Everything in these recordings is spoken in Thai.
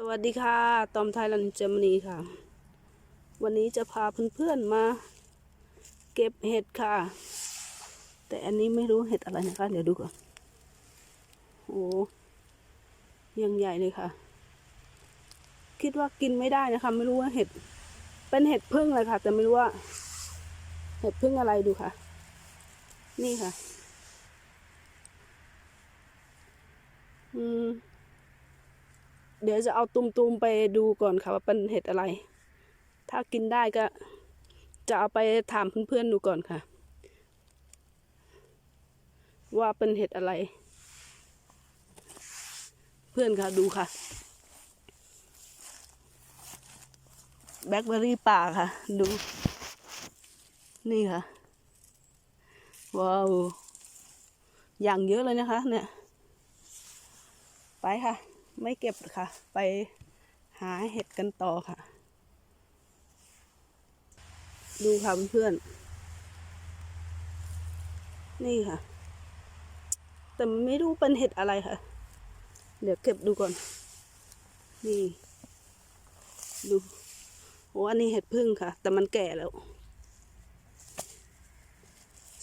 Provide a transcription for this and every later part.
สวัสดีค่ะ ตอมไทยแลนด์เจอร์มนีค่ะ วันนี้จะพาเพื่อนๆมา เก็บเห็ดค่ะ แต่อันนี้ไม่รู้เห็ดอะไรนะคะ เดี๋ยวดูก่อน โอ้ยังใหญ่เลยค่ะ คิดว่ากินไม่ได้นะคะ ไม่รู้ว่าเห็ด เป็นเห็ดพึ่งเลยค่ะ แต่ไม่รู้ว่า เห็ดพึ่งอะไรดูค่ะ นี่ค่ะ อืม เดี๋ยวจะเอาตุมๆไปดูก่อนค่ะว่าเป็นเห็ดอะไร ถ้ากินได้ก็จะเอาไปถามเพื่อนๆดูก่อนค่ะ ว่าเป็นเห็ดอะไร เพื่อนค่ะดูค่ะ แบล็คเบอร์รี่ป่าค่ะ ดู นี่ค่ะ ว้าว อย่างเยอะเลยนะคะ เนี่ย ไปค่ะ ไม่เก็บค่ะ ไปหาเห็ดกันต่อค่ะ ดูค่ะเพื่อนๆนี่ค่ะ แต่ไม่รู้เป็นเห็ดอะไรค่ะ เดี๋ยวเก็บดูก่อน นี่ ดูโอ้อันนี้เห็ดพึ่งค่ะ แต่มันแก่แล้ว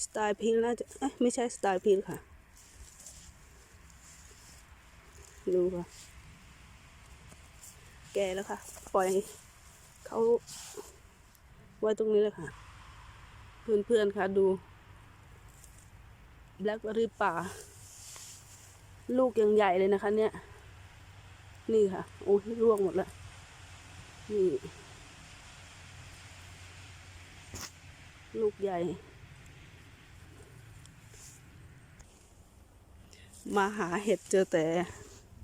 สไตล์พิงน่าจะเอ๊ะไม่ใช่สไตล์พิงค่ะ ดูค่ะ แก่แล้วค่ะ ปล่อยเขาไว้ตรงนี้เลยค่ะ เพื่อนๆค่ะดูแบล็คเบอร์รี่ป่า ลูกยังใหญ่เลยนะคะ เนี่ย นี่ค่ะ โอ้ยร่วงหมดแล้ว นี่ ลูกใหญ่ มาหาเห็ดเจอแต่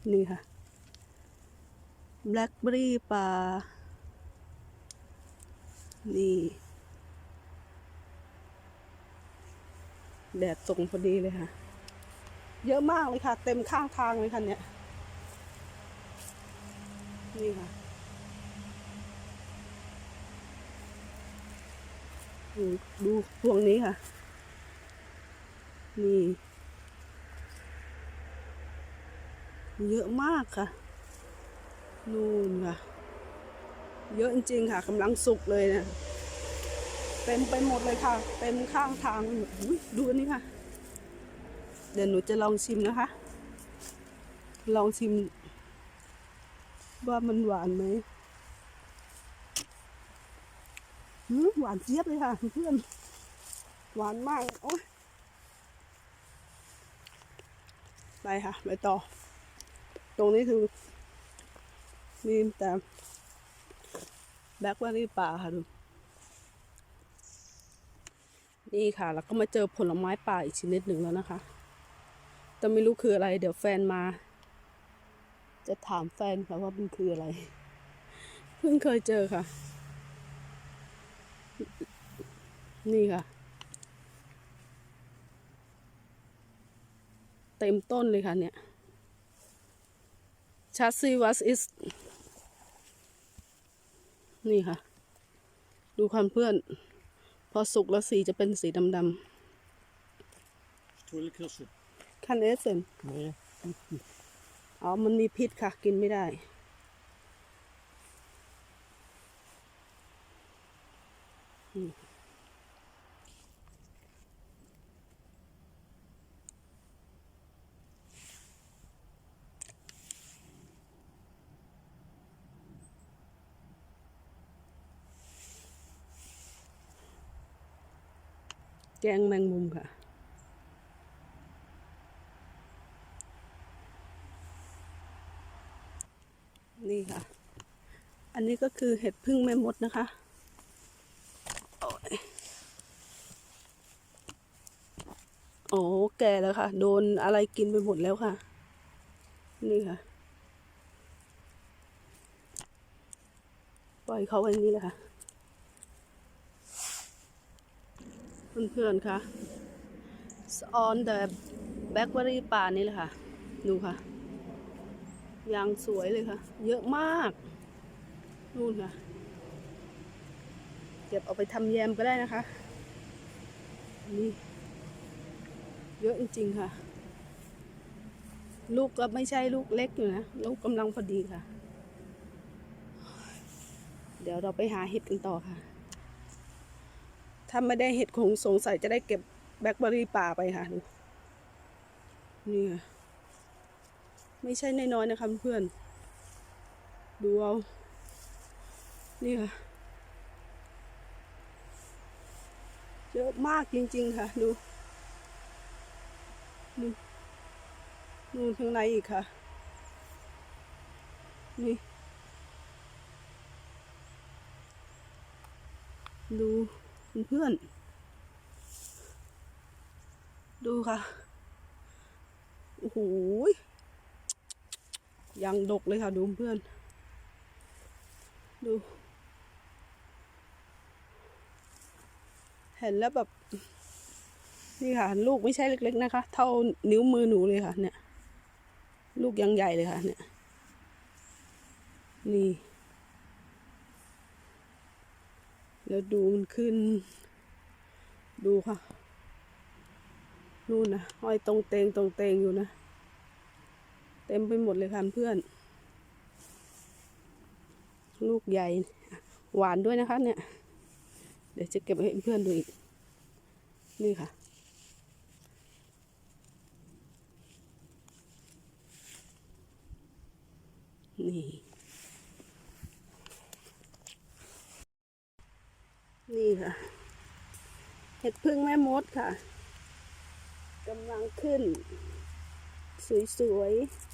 นี่ค่ะแบล็คเบอรี่ปลา นี่ แดดตรงพอดีเลยค่ะ เยอะมากเลยค่ะ เต็มข้างทางเลยค่ะเนี่ย นี่ค่ะดูพวงนี้ค่ะ นี่ เยอะมากค่ะ นู่นค่ะ เยอะจริงๆค่ะกำลังสุกเลยเนะเต็มไปหมดเลยค่ะ เต็มข้างทางไปหมดดูอันนี้ค่ะ เดี๋ยวหนูจะลองชิมนะคะ ลองชิม ว่ามันหวานไหมหืมหวานเจี๊ยบเลยค่ะ เพื่อน หวานมาก โอ้ยไปค่ะ ไปต่อ ตรงนี้คือมีแต่แบล็คเบอร์รี่ป่าค่ะดู นี่ค่ะ แล้วก็มาเจอผลไม้ป่าอีกชนิดหนึ่งแล้วนะคะ แต่ไม่รู้คืออะไร เดี๋ยวแฟนมา จะถามแฟนค่ะว่ามันคืออะไร เพิ่งเคยเจอค่ะ นี่ค่ะ เต็มต้นเลยค่ะเนี่ย ชาซีวัสอิสนี่ค่ะ ดูความเพื่อน พอสุกแล้วสีจะเป็นสีดำ Två kurser. ๆคันเอสเซน Nej. อ๋อ มันมีพิษค่ะ กินไม่ได้ อืม แกงแมงมุมค่ะ นี่ค่ะ อันนี้ก็คือเห็ดพึ่งแม่มดนะคะโอ้ยโอ้แก่แล้วค่ะ โดนอะไรกินไปหมดแล้วค่ะ นี่ค่ะ ปล่อยเขาไว้อย่างนี้เลยค่ะ เพื่อนๆค่ะ on the blackberry ป่านี่เลยค่ะ ดูค่ะ ยางสวยเลยค่ะ เยอะมาก นู่นค่ะ เก็บเอาไปทำแยมก็ได้นะคะ นี่เยอะจริงๆค่ะ ลูกก็ไม่ใช่ลูกเล็กอยู่นะ ลูกกำลังพอดีค่ะ เดี๋ยวเราไปหาเห็ดกันต่อค่ะ ถ้าไม่ได้เห็ดคงสงสัยจะได้เก็บแบล็คเบอร์รี่ป่าไปค่ะดูนี่ค่ะไม่ใช่น้อยๆนะคะเพื่อนดูเอานี่ค่ะเยอะมากจริง ๆ ค่ะ ดูดูนู่นข้างในอีกค่ะ นี่ ดู เพื่อนๆดูค่ะ โอ้โหยยังดกเลยค่ะ ดูเพื่อน ดู เห็นแล้วแบบ นี่ค่ะ ลูกไม่ใช่เล็ก ๆ นะคะ เท่านิ้วมือหนูเลยค่ะ เนี่ย ลูกยังใหญ่เลยค่ะ เนี่ย นี่ แล้วดูมันขึ้น ดูค่ะ นู่นนะห้อยตรงเตงตรงเตงอยู่นะ เต็มไปหมดเลยค่ะเพื่อน ลูกใหญ่ หวานด้วยนะคะ เนี่ย เดี๋ยวจะเก็บให้เพื่อนดูอีก นี่ค่ะนี่ นี่ค่ะ เห็ดพึ่งแม่มดค่ะกำลังขึ้น สวยๆ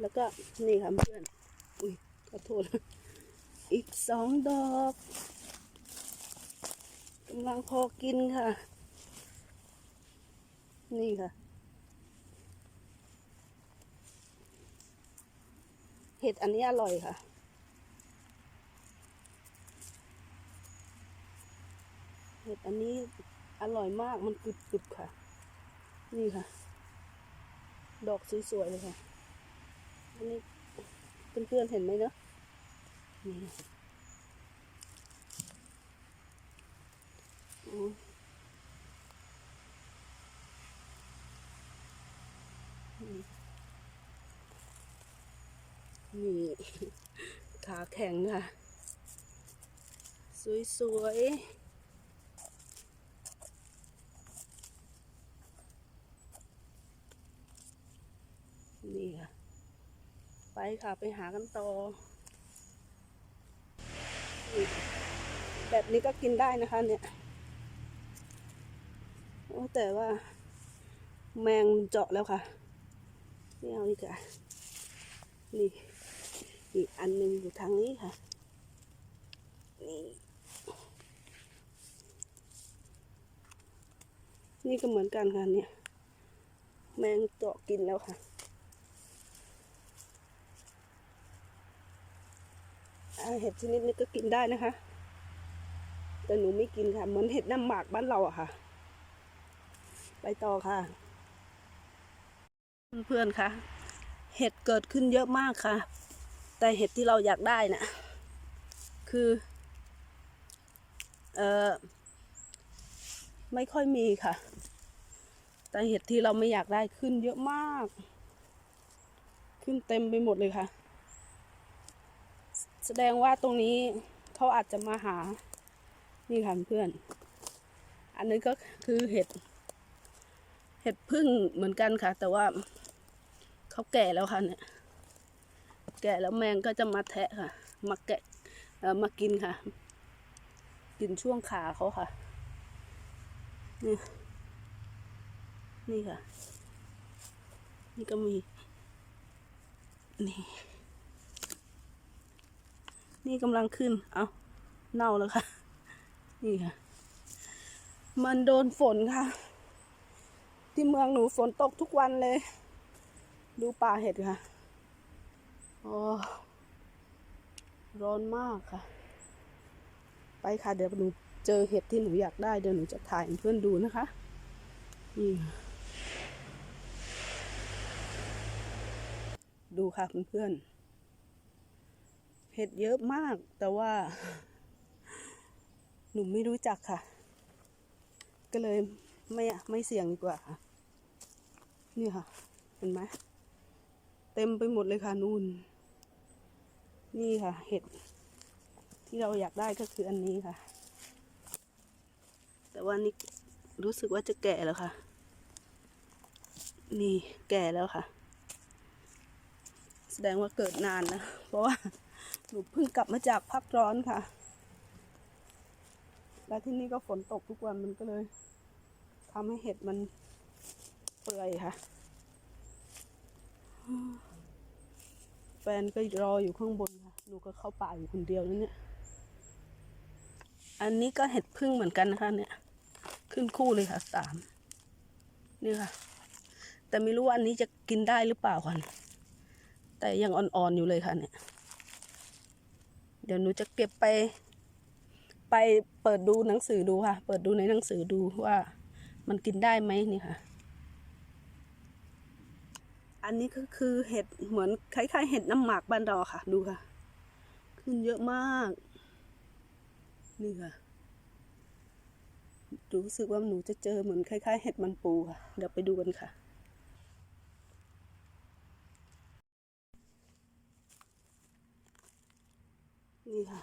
แล้วก็นี่ค่ะเพื่อน อุ้ยขอโทษ อีกสองดอกกำลังพอกินค่ะ นี่ค่ะ เห็ดอันนี้อร่อยค่ะ เห็ดอันนี้อร่อยมากมันกรึบๆค่ะ นี่ค่ะ ดอกสวยๆเลยค่ะ อันนี้เพื่อนๆเห็นไหมเนาะนี่อ๋อ นี่ขาแข็งค่ะ สวยๆนี่ค่ะ ไปค่ะไปหากันต่อ แบบนี้ก็กินได้นะคะเนี่ย โอ้แต่ว่า แมงเจาะแล้วค่ะ ไม่เอาดีกว่านี่ อีกอันหนึ่งอยู่ทางนี้ค่ะ นี่ นี่ก็เหมือนกันค่ะเนี่ย แมงเจาะกินแล้วค่ะ เห็ดชนิดนี้ก็กินได้นะคะ แต่หนูไม่กินค่ะ เหมือนเห็ดน้ำหมากบ้านเราอะค่ะ ไปต่อค่ะ เพื่อนๆค่ะเห็ดเกิดขึ้นเยอะมากค่ะ แต่เห็ดที่เราอยากได้น่ะคือเออไม่ค่อยมีค่ะ แต่เห็ดที่เราไม่อยากได้ขึ้นเยอะมาก ขึ้นเต็มไปหมดเลยค่ะ แสดงว่าตรงนี้เขาอาจจะมาหา นี่ค่ะเพื่อน อันนี้ก็คือเห็ด เห็ดพึ่งเหมือนกันค่ะ แต่ว่าเขาแก่แล้วค่ะเนี่ย แก่แล้วแมงก็จะมาแทะค่ะ มาแกะเออมากินค่ะ กินช่วงขาเขาค่ะ นี่นี่ค่ะ นี่ก็มี นี่ นี่กำลังขึ้น เอาเน่าแล้วค่ะ นี่ค่ะ มันโดนฝนค่ะ ที่เมืองหนูฝนตกทุกวันเลย ดูป่าเห็ดค่ะ โอ้ร้อนมากค่ะ ไปค่ะ เดี๋ยวหนูเจอเห็ดที่หนูอยากได้ เดี๋ยวหนูจะถ่ายให้เพื่อนดูนะคะนี่ค่ะดูค่ะเพื่อนๆเห็ดเยอะมาก แต่ว่า หนูไม่รู้จักค่ะ ก็เลยไม่ไม่เสี่ยงดีกว่าค่ะ นี่ค่ะ เห็นไหม เต็มไปหมดเลยค่ะนู่น นี่ค่ะ เห็ด ที่เราอยากได้ก็คืออันนี้ค่ะ แต่ว่านี่รู้สึกว่าจะแก่แล้วค่ะ นี่แก่แล้วค่ะ แสดงว่าเกิดนานนะ เพราะว่าหนูเพิ่งกลับมาจากพักร้อนค่ะ แล้วที่นี่ก็ฝนตกทุกวันมันก็เลยทำให้เห็ดมันเปื่อยค่ะ แฟนก็รออยู่ข้างบน หนูก็เข้าป่าอยู่คนเดียวนั่นเนี่ย อันนี้ก็เห็ดพึ่งเหมือนกันนะคะ เนี่ย ขึ้นคู่เลยค่ะสามนี่ค่ะ แต่ไม่รู้ว่าอันนี้จะกินได้หรือเปล่าค่ะแต่ยังอ่อนๆอยู่เลยค่ะเนี่ย เดี๋ยวหนูจะเก็บไป ไปเปิดดูหนังสือดูค่ะ เปิดดูในหนังสือดูว่ามันกินได้ไหมนี่ค่ะ อันนี้ก็คือเห็ดเหมือนคล้ายๆ เห็ดน้ำหมากบ้านเราค่ะ ดูค่ะ ขึ้นเยอะมาก นี่ค่ะรู้สึกว่าหนูจะเจอเหมือนคล้าย ๆ เห็ดมันปูค่ะ เดี๋ยวไปดูกันค่ะ นี่ค่ะ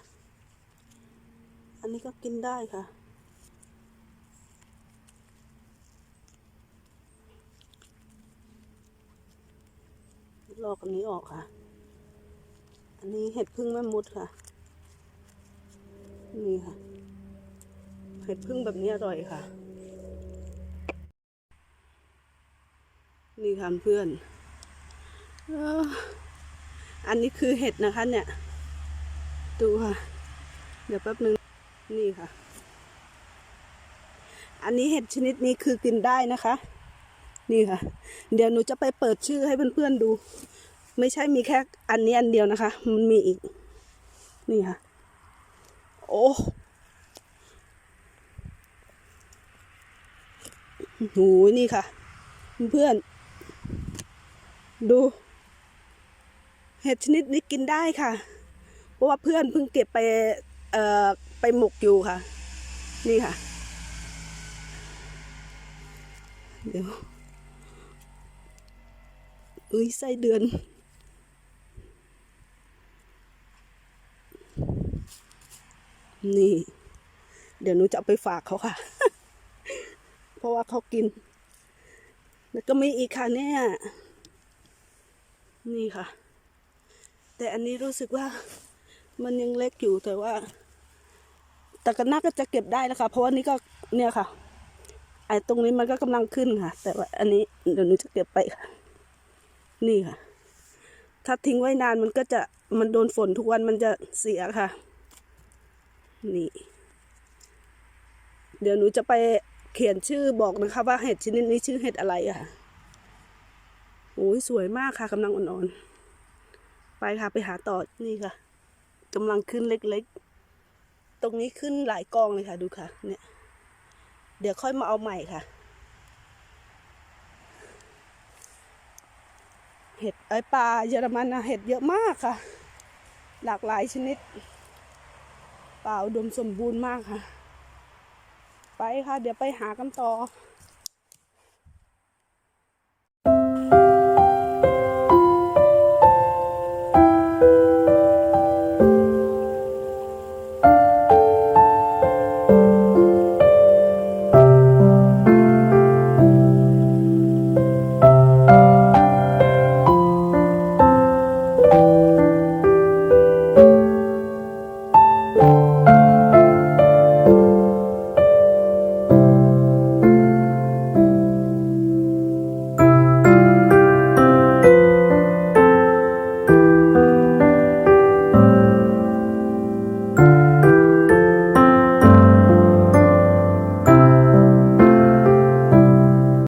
อันนี้ก็กินได้ค่ะ ลอกอันนี้ออกค่ะ อันนี้เห็ดพึ่งแม่มดค่ะ นี่ค่ะ เห็ดพึ่งแบบนี้อร่อยค่ะ นี่ค่ะเพื่อน อันนี้คือเห็ดนะคะเนี่ย ดูค่ะ เดี๋ยวแป๊บนึง นี่ค่ะ อันนี้เห็ดชนิดนี้คือกินได้นะคะ นี่ค่ะ เดี๋ยวหนูจะไปเปิดชื่อให้เพื่อนๆดู ไม่ใช่มีแค่อันนี้อันเดียวนะคะ มันมีอีก นี่ค่ะ โอ้โหนี่ค่ะ เพื่อน ดู เห็ดชนิดนี้กินได้ค่ะ เพราะว่าเพื่อนเพิ่งเก็บไป เอ่อ ไปหมกอยู่ค่ะ นี่ค่ะ เดี๋ยว อุ้ยไส้เดือน นี่ เดี๋ยวหนูจะไปฝากเขาค่ะ เพราะว่าเขากิน แล้วก็มีอีกค่ะเนี่ย นี่ค่ะ แต่อันนี้รู้สึกว่ามันยังเล็กอยู่แต่ว่า แต่ก็น่าก็จะเก็บได้แล้วค่ะ เพราะว่านี่ก็เนี่ยค่ะ ไอ้ตรงนี้มันก็กำลังขึ้นค่ะ แต่ว่าอันนี้เดี๋ยวหนูจะเก็บไปค่ะ นี่ค่ะ ถ้าทิ้งไว้นานมันก็จะมันโดนฝนทุกวันมันจะเสียค่ะ นี่ เดี๋ยวหนูจะไปเขียนชื่อบอกนะคะว่าเห็ดชนิดนี้ชื่อเห็ดอะไรอะค่ะโอ้ยสวยมากค่ะกำลังอ่อนๆ ไปค่ะไปหาต่อนี่ค่ะกำลังขึ้นเล็กๆ ตรงนี้ขึ้นหลายกองเลยค่ะ ดูค่ะ เนี่ย เดี๋ยวค่อยมาเอาใหม่ค่ะ เห็ดไอปลาเยอรมันนะเห็ดเยอะมากค่ะ หลากหลายชนิด ป่าอุดมสมบูรณ์มากค่ะ ไปค่ะ เดี๋ยวไปหากันต่อ